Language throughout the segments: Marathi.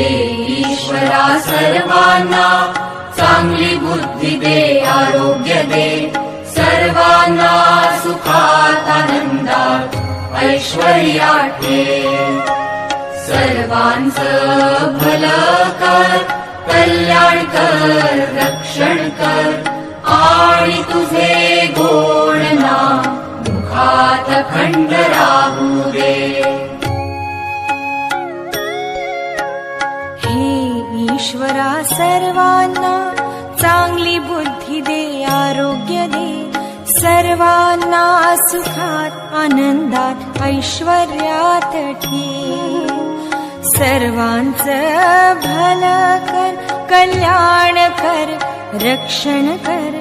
ईश्वरा सर्वांना चांगली बुद्धी दे आरोग्य दे. सर्वांना सुखात आनंदात ऐश्वर्यात ठेव सर्वांचं भलं कर कल्याण कर रक्षण कर. आणि तुझे गोड नाम मुखात खंड राहू दे ईश्वरा सर्वांना चांगली बुद्धी दे आरोग्य दे. सर्वांना सुखात आनंदात ऐश्वर्यात ठेव सर्वांचं भलं कर कल्याण कर रक्षण कर.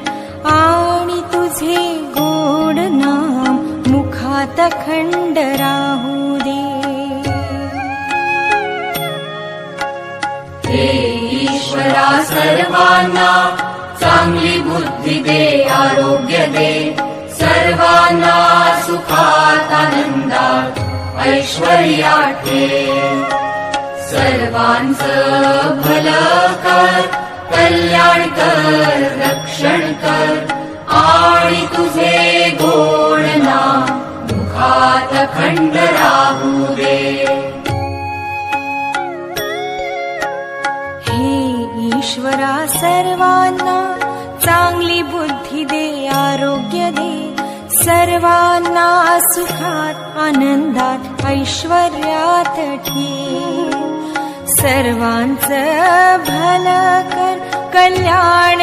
आणि तुझे गोड नाम मुखात खंड राहू दे ईश्वरा सर्वांना चांगली बुद्धी दे आरोग्य दे. सर्वांना सुखात आनंदात ऐश्वर्या सर्वांच सर्वांचं कर कल्याण कर रक्षण कर. आणि तुझे गो आनंदात ऐश्वर्यात ठेव सर्वांचं कल्याण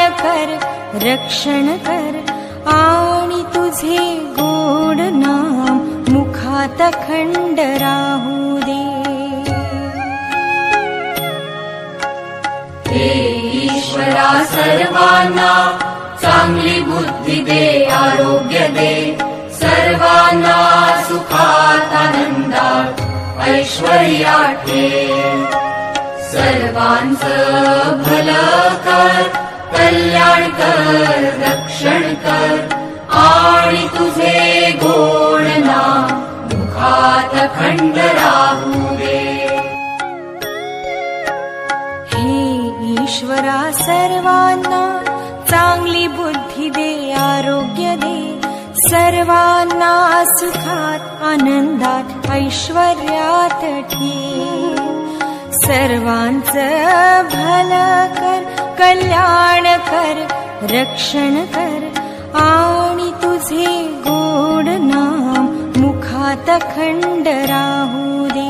तुझे गोड नाम मुखात खंड राहू दे। हे ईश्वरा सर्वांना चांगली बुद्धी दे आरोग्य दे. सर्वांना सुखात आनंदात ऐश्वर्या ठेव सर्वांचं भलं कर कल्याण कर रक्षण कर. आणि तुझे गोड ना दुखात खंड राहू दे. हे ईश्वरा सर्वांना सर्वांना सुखात आनंदात ऐश्वर्यात ठेव सर्वांचं भलं कर कल्याण तुझे गोड नाम मुखात खंड राहू दे।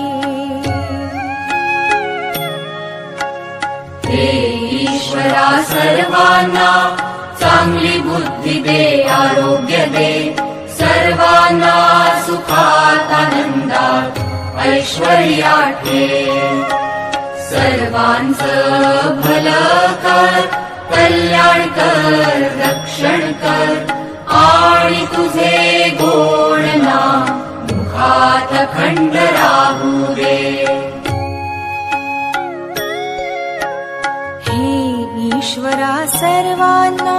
हे ईश्वरा सर्वांना बुद्धी दे आरोग्य दे सर्वांना सुखात आनंदात ऐश्वर्या ठेव सर्वांचं भलं कर कल्याण कर रक्षण कर आणि तुझे गोड ना मुखात खंड राहू दे। हे ईश्वरा सर्वांना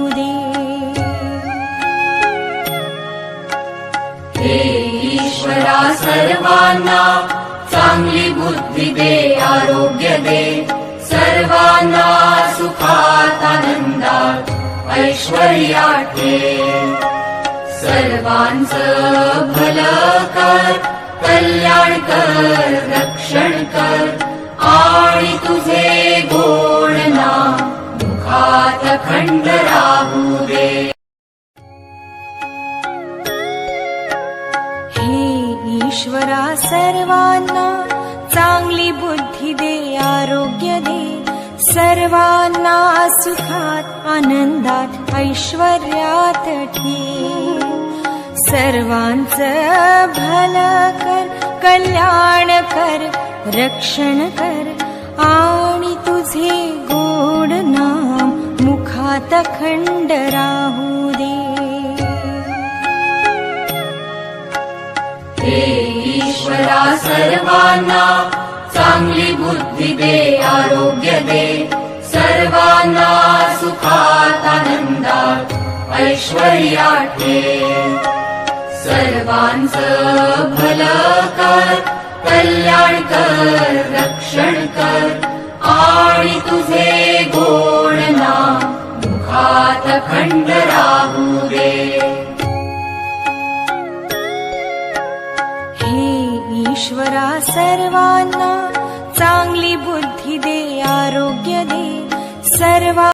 सर्वांना चांगली बुद्धी दे आरोग्य दे. सर्वांना सुखात आनंदात ऐश्वर्यात ठेव सर्वांचं भलं कर कल्याण कर रक्षण कर. आणि तुझे गोड ना मुखात खंड ईश्वरा सर्वांना चांगली बुद्धी दे आरोग्य दे. सर्वांना सुखात आनंदात ऐश्वर्यात ठेव सर्वांचं भलं कर कल्याण कर रक्षण कर. आणि तुझे गोड नाम मुखात खंड राहू सर्वांना चांगली बुद्धी दे आरोग्य दे. सर्वांना सुखात आनंदात ऐश्वर्या ठेव. सर्वांचं भलं कर कल्याण कर रक्षण कर. आणि तुझे गोड ना मुखात खंड सर्वांना चांगली बुद्धी दे आरोग्य दे. सर्वा